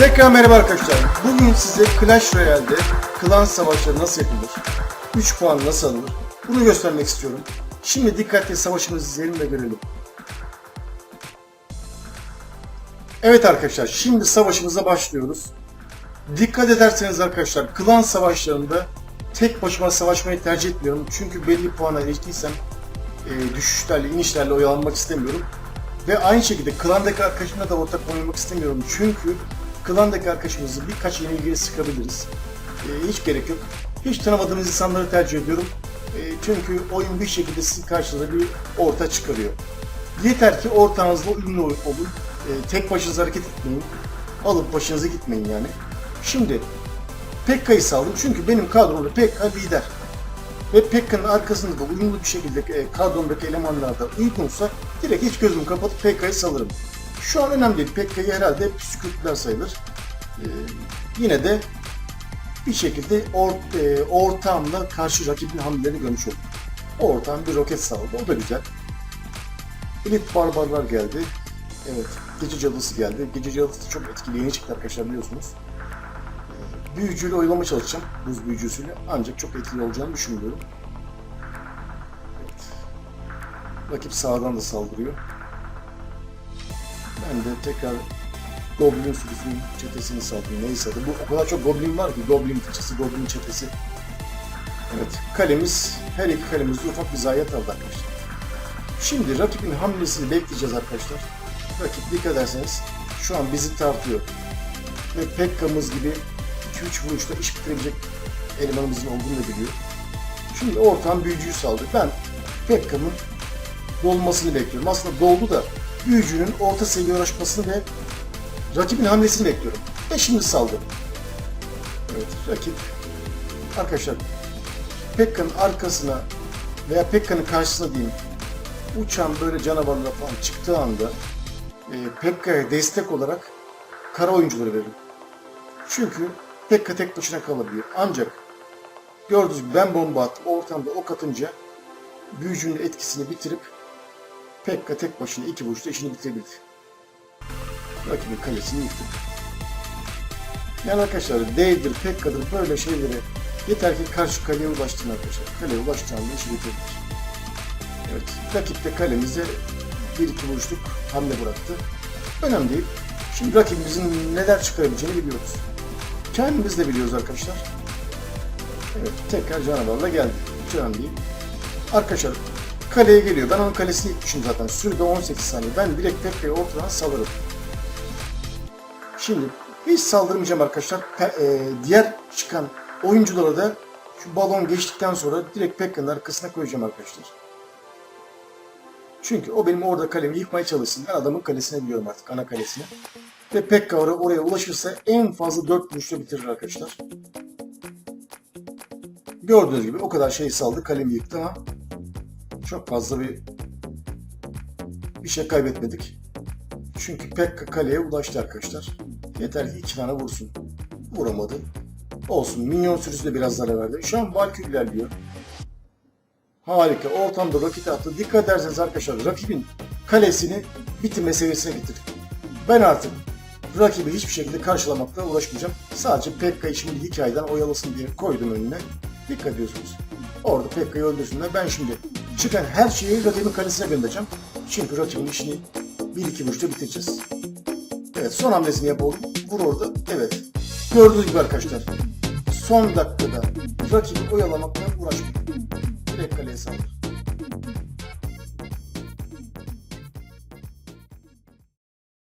Tekrar merhaba arkadaşlar. Bugün size Clash Royale'de klan savaşları nasıl yapılır, 3 puan nasıl alınır bunu göstermek istiyorum. Şimdi dikkatli savaşımızı izleyelim ve görelim. Evet arkadaşlar şimdi savaşımıza başlıyoruz. Dikkat ederseniz arkadaşlar klan savaşlarında tek başıma savaşmayı tercih etmiyorum. Çünkü belli puana eriştiysem e, düşüşlerle, inişlerle oyalanmak istemiyorum. Ve aynı şekilde klandaki arkadaşımla da ortak oynamak istemiyorum. Çünkü klandaki arkadaşımızı birkaç yenilgiye sıkabiliriz. E, hiç gerek yok. Hiç tanımadığınız insanları tercih ediyorum. E, çünkü oyun bir şekilde sizin karşınıza bir orta çıkarıyor. Yeter ki ortağınızla uyumlu olun. E, tek başınıza hareket etmeyin. Alıp başınıza gitmeyin yani. Şimdi Pekka'yı saldım çünkü benim kadromda Pekka lider. Ve Pekka'nın arkasında da uyumlu bir şekilde e, kadromdaki elemanlar da uygunsa direkt hiç gözümü kapatıp Pekka'yı salırım. Şu an önemli değil. Pekka'yı herhalde püskürtler sayılır. E, yine de bir şekilde or, e, ortağımla karşı rakibin hamlelerini görmüş oldum. O ortağım bir roket saldı. O da güzel. Elit barbarlar geldi. Evet. Gece cadısı geldi. Gece cadısı çok etkili. Yeni çıktı arkadaşlar biliyorsunuz. Ee, Büyücüyle oylama çalışacağım. Buz büyücüsüyle. Ancak çok etkili olacağını düşünmüyorum. Evet. Rakip sağdan da saldırıyor. Ben de tekrar Goblin sürüsünün çetesini saldım. Neyse de bu o kadar çok Goblin var ki. Goblin fıçısı, Goblin çetesi. Evet. Kalemiz, her iki kalemizde ufak bir zayiat aldı arkadaşlar. Şimdi rakibin hamlesini bekleyeceğiz arkadaşlar. Rakip dikkat ederseniz şu an bizi tartıyor. Ve Pekka'mız gibi 2-3 vuruşta iş bitirebilecek elemanımızın olduğunu da biliyor. Şimdi ortam büyücüyü saldı. Ben Pekka'mın dolmasını bekliyorum. Aslında doldu da büyücünün orta seviye uğraşmasını ve rakibin hamlesini bekliyorum. Ve şimdi saldı. Evet rakip arkadaşlar Pekka'nın arkasına veya Pekka'nın karşısına diyeyim uçan böyle canavarlar falan çıktığı anda e, Pekka'ya destek olarak kara oyuncuları veririm. Çünkü Pekka tek başına kalabiliyor. Ancak gördüğünüz gibi ben bomba attım. Ortamda ok atınca büyücünün etkisini bitirip Pekka tek başına iki vuruşta işini bitirebildi. Rakibin kalesini yıktık. Yani arkadaşlar Dave'dir, Pekka'dır böyle şeyleri yeter ki karşı kaleye ulaştın arkadaşlar. Kaleye ulaştığında işi bitirebilir. Evet, rakip de kalemize bir iki vuruşluk hamle bıraktı. Önemli değil. Şimdi rakibimizin neler çıkarabileceğini biliyoruz. Kendimiz de biliyoruz arkadaşlar. Evet, tekrar canavarla geldi. Hiç önemli değil. Arkadaşlar kaleye geliyor. Ben onun kalesini yıkmışım zaten. Sürede 18 saniye. Ben direkt Pepe'yi ortadan salarım. Şimdi hiç saldırmayacağım arkadaşlar. Pe- e, diğer çıkan oyunculara da şu balon geçtikten sonra direkt Pekka'nın arkasına koyacağım arkadaşlar. Çünkü o benim orada kalemi yıkmaya çalışsın. Ben adamın kalesine biliyorum artık, ana kalesine. Ve Pekka oraya ulaşırsa en fazla 4 vuruşla bitirir arkadaşlar. Gördüğünüz gibi o kadar şey saldı, kalemi yıktı ama çok fazla bir bir şey kaybetmedik. Çünkü Pekka kaleye ulaştı arkadaşlar. Yeter ki iki tane vursun. Vuramadı. Olsun. Minyon sürüsü de biraz zarar verdi. Şu an Valkyrie ilerliyor. Harika. Ortamda roket attı. Dikkat ederseniz arkadaşlar rakibin kalesini bitirme seviyesine getirdik. Ben artık rakibi hiçbir şekilde karşılamakla uğraşmayacağım. Sadece Pekka'yı şimdi hikayeden oyalasın diye koydum önüne. Dikkat ediyorsunuz. Orada Pekka'yı öldürsünler. Ben şimdi çıkan her şeyi rakibin kalesine göndereceğim. Çünkü rakibin işini bir iki vuruşta bitireceğiz. Evet son hamlesini yapalım. Vur orada. Evet. Gördüğünüz gibi arkadaşlar. Son dakikada rakibi oyalamakla uğraşmayın. Direkt kaleye saldır.